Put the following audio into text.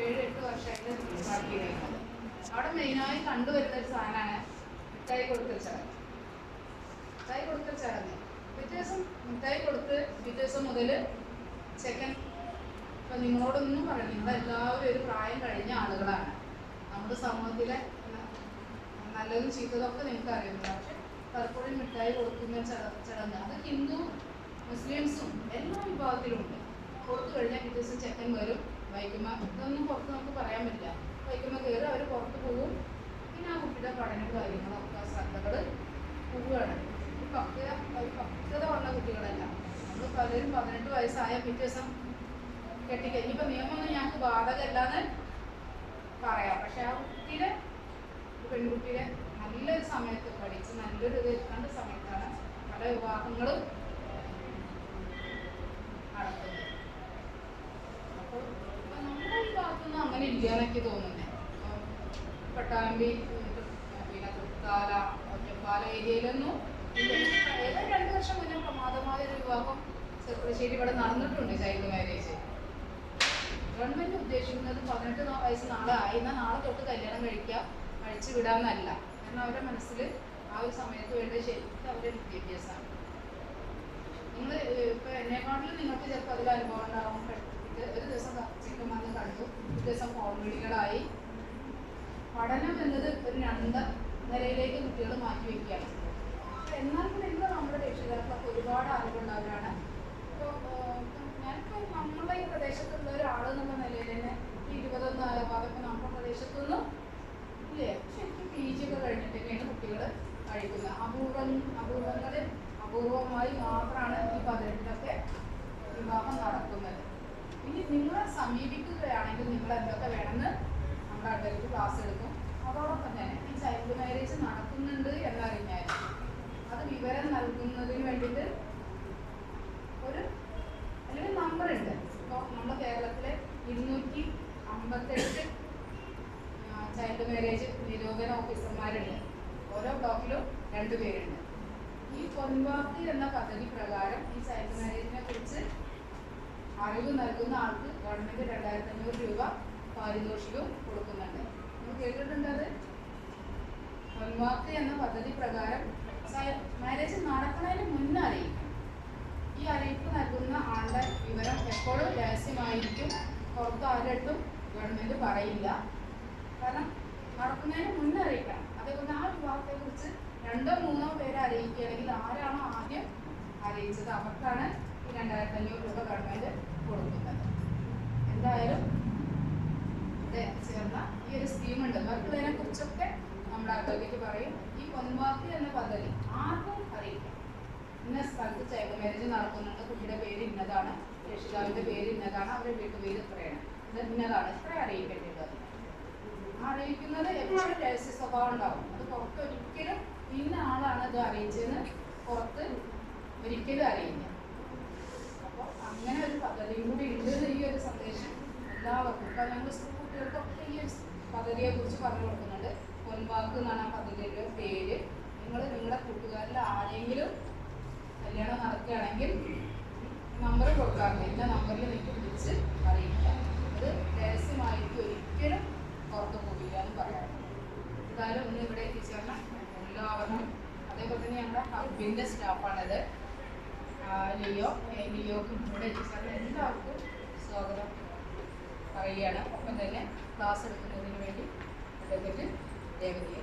ഏഴ് എട്ട് വർഷമായിട്ട് വർക്ക് ചെയ്യുന്നത് അവിടെ മെയിനായി കണ്ടുവരുന്ന ഒരു സാധനമാണ് മിഠായി കൊടുക്കൽ ചടങ്ങ്. മിഠായി കൊടുക്കൽ ചടങ്ങ്. പിറ്റേ ദിവസം മിഠായി കൊടുത്ത് പിറ്റേ ദിവസം മുതൽ ചെക്കൻ ഇപ്പം നിങ്ങളോടൊന്നും പറഞ്ഞു നിങ്ങളെല്ലാവരും ഒരു പ്രായം കഴിഞ്ഞ ആളുകളാണ്. നമ്മുടെ സമൂഹത്തിലെ നല്ലതും ചീത്തതും ഒക്കെ നിങ്ങൾക്ക് അറിയുന്നത് പക്ഷെ പലപ്പോഴും മിഠായി കൊടുക്കുന്ന ചട- ചടങ്ങ്. അത് ഹിന്ദു മുസ്ലിംസും എല്ലാ വിഭാഗത്തിലും ഉണ്ട്. കൊടുത്തു കഴിഞ്ഞാൽ പിറ്റേ ദിവസം ചെക്കൻ വരും. വൈക്കുമ്പോൾ ഇതൊന്നും പുറത്ത് നമുക്ക് പറയാൻ പറ്റില്ല. വൈക്കുമ്പോൾ കയറി അവർ പുറത്ത് പോകും. പിന്നെ ആ കുട്ടിയുടെ പഠന കാര്യങ്ങളൊക്കെ ശ്രദ്ധകൾ പോവുകയാണ്. പക്വത പക്വത വന്ന കുട്ടികളല്ല. നമ്മൾ പലരും പതിനെട്ട് വയസ്സായ പിറ്റേ ദിവസം ഇപ്പം നിയമമൊന്നും ഞങ്ങൾക്ക് ബാധകമല്ലാന്ന് പറയാം. പക്ഷെ ആ കുട്ടിയുടെ പെൺകുട്ടിയുടെ നല്ലൊരു സമയത്ത് പഠിച്ച് നല്ലൊരു ഇത് എത്തേണ്ട സമയത്താണ് പല വിവാഹങ്ങളും നടക്കുന്നത് അപ്പോൾ ഇപ്പൊ നമ്മുടെ ഈ ഭാഗത്തൊന്നും അങ്ങനെ ഇല്ല എന്നൊക്കെ തോന്നുന്നത് പട്ടാമ്പി പിന്നെ കുത്താല ഒറ്റപ്പാല ഏരിയയിലൊന്നും. ഏതോ രണ്ട് വർഷം മുന്നേ പ്രമാദമായ ഒരു വിവാഹം ചെറുപ്പശ്ശേരി ഇവിടെ നടന്നിട്ടുണ്ട് ചൈൽഡ് മാരേജ്. ഗവൺമെന്റ് ഉദ്ദേശിക്കുന്നത്. പതിനെട്ട് വയസ്സ് നാളെ ആയി. എന്നാൽ നാളെ തൊട്ട് കല്യാണം കഴിക്കുക കഴിച്ചു വിടാന്നല്ല കാരണം അവരുടെ മനസ്സിൽ ആ ഒരു സമയത്ത് വേണ്ട ശരിക്കും അവരുടെ വിദ്യാഭ്യാസമാണ്. നിങ്ങൾ ഇപ്പൊ എന്നെക്കാട്ടിലും നിങ്ങൾക്ക് ചിലപ്പോൾ അതിൽ അനുഭവം ഉണ്ടാവും. ഒരു ദിവസം വന്ന് കണ്ടു. ദിവസം കോൺവിളികളായി പഠനം എന്നത് ഒരു രണ്ട് നിലയിലേക്ക് കുട്ടികൾ മാറ്റി വയ്ക്കുകയാണ് എന്നാൽ കൂടെ ഇന്ന് നമ്മുടെ രക്ഷിതാക്കൾക്ക് ഒരുപാട് അറിവുള്ളവരാണ്. ഇപ്പോൾ ഞാനിപ്പോൾ നമ്മുടെ ഈ പ്രദേശത്തുള്ള ഒരാൾ എന്നുള്ള നിലയിൽ തന്നെ ഇരുപതൊന്ന് ആയപ്പോൾ നമ്മുടെ പ്രദേശത്തുനിന്നും ഇല്ലേ? ശരിക്കും പി ജി ഒക്കെ കഴിഞ്ഞിട്ടൊക്കെയാണ് കുട്ടികൾ കഴിക്കുന്നത്. അപൂർവം അപൂർവങ്ങളിൽ അപൂർവമായി മാത്രമാണ് ഈ പതിനെട്ടിലൊക്കെ വിവാഹം നടക്കുന്നത് ഇനി നിങ്ങളെ സമീപിക്കുകയാണെങ്കിൽ നിങ്ങൾ എന്തൊക്കെ വേണമെന്ന് നമ്മുടെ അടുത്തേക്ക് ക്ലാസ് എടുക്കും. അതോടൊപ്പം തന്നെ ഈ ചൈൽഡ് മാരേജ് നടക്കുന്നുണ്ട് എന്നറിഞ്ഞാൽ അത് വിവരം നൽകുന്നതിന് വേണ്ടിയിട്ട് ഒരു അല്ലെങ്കിൽ നമ്പർ ഉണ്ട്. ഇപ്പോൾ നമ്മുടെ കേരളത്തിലെ ഇരുന്നൂറ്റി അമ്പത്തെട്ട് ചൈൽഡ് മാരേജ് നിരോധന ഓഫീസർമാരുണ്ട് ഓരോ ബ്ലോക്കിലും രണ്ടുപേരുണ്ട് ഈ പൊൻവാക്ക് എന്ന പദ്ധതി പ്രകാരം ഈ ചൈൽഡ് മാരേജിനെ കുറിച്ച് അറിവ് നൽകുന്ന ആൾക്ക് ഗവൺമെന്റ് രണ്ടായിരത്തി അഞ്ഞൂറ് രൂപ പാരിതോഷികവും കൊടുക്കുന്നുണ്ട്. നിങ്ങൾ കേട്ടിട്ടുണ്ട് അത്? എന്ന പദ്ധതി പ്രകാരം മാരേജ് നടക്കുന്നതിന് മുന്നേ അറിയിക്കണം ഈ അറിയിപ്പ് നൽകുന്ന ആളുടെ വിവരം എപ്പോഴും രഹസ്യമായിരിക്കും. പുറത്ത് ആരട്ടും ഗവൺമെന്റ് പറയില്ല. കാരണം നടക്കുന്നതിന് മുന്നേ അറിയിക്കണം. അതേപോലെ ആ വിവാഹത്തെ കുറിച്ച് രണ്ടോ മൂന്നോ പേരെ അറിയിക്കുകയാണെങ്കിൽ ആരാണോ ആദ്യം അറിയിച്ചത്? അവർക്കാണ് ഈ രണ്ടായിരത്തി അഞ്ഞൂറ് രൂപ ഗവൺമെന്റ് കൊടുക്കുന്നത് എന്തായാലും ഇവിടെ ചേർന്ന ഈ സ്കീമുണ്ട് മറ്റുള്ളതിനെ കുറിച്ചൊക്കെ നമ്മുടെ അഡ്വക്കേറ്റ് പറയും. ഈ പൊൻവാത്തി എന്ന പദ്ധതി ആർക്കും അറിയിക്കാം ഇന്ന സ്ഥലത്ത് ചൈൽഡ് നടക്കുന്നുണ്ട്. കുട്ടിയുടെ പേര് ഇന്നതാണ്. രക്ഷിതാവിന്റെ പേര് ഇന്നതാണ്. അവരുടെ വീട്ടുപേര് ഇത്രയാണ്. ഇത് ഇന്നതാണ്. ഇത്ര അറിയിക്കേണ്ടത്. അറിയിക്കുന്നത് എപ്പോഴും രഹസ്യ സ്വഭാവം ഉണ്ടാവും. അത് പുറത്ത് ഒരിക്കലും ഇന്ന ആളാണ് ഇത് അറിയിച്ചതെന്ന് പുറത്ത് ഒരിക്കലും അറിയില്ല. അപ്പോൾ അങ്ങനെ ഒരു പദ്ധതിയും കൂടി ഉണ്ട് ഈ ഒരു സന്ദേശം എല്ലാവർക്കും. ഇപ്പം ഞങ്ങൾ സ്കൂൾ കുട്ടികൾക്കൊക്കെ ഈ ഒരു പദ്ധതിയെ കുറിച്ച് പറഞ്ഞു കൊടുക്കുന്നുണ്ട്. പൊൻവാക്ക് എന്നാണ് ആ പദ്ധതിയുടെ പേര്. നിങ്ങൾ നിങ്ങളുടെ കൂട്ടുകാരിൽ ആരെങ്കിലും കല്യാണം നടക്കുകയാണെങ്കിൽ നമ്പർ കൊടുക്കാറില്ല. എല്ലാ നമ്പറിൽ നിങ്ങൾക്ക് വിളിച്ച് അറിയിക്കുക അത് രഹസ്യമായിട്ട് ഒരിക്കലും പുറത്തു പോകില്ല എന്ന് പറയാറുണ്ട്. എന്തായാലും ഒന്ന് ഇവിടെ എത്തിച്ചേർന്ന എല്ലാവർക്കും അതേപോലെ തന്നെ ഞങ്ങളുടെ ഹബിന്റെ സ്റ്റാഫാണിത് ലിയോ ലിയോക്കും ഇവിടെ എത്തിച്ചേർന്ന എല്ലാവർക്കും സ്വാഗതം. വഴിയാണ് ഒപ്പം തന്നെ ക്ലാസ് എടുക്കുന്നതിന് വേണ്ടി അദ്ദേഹത്തിന് ദേവതയെ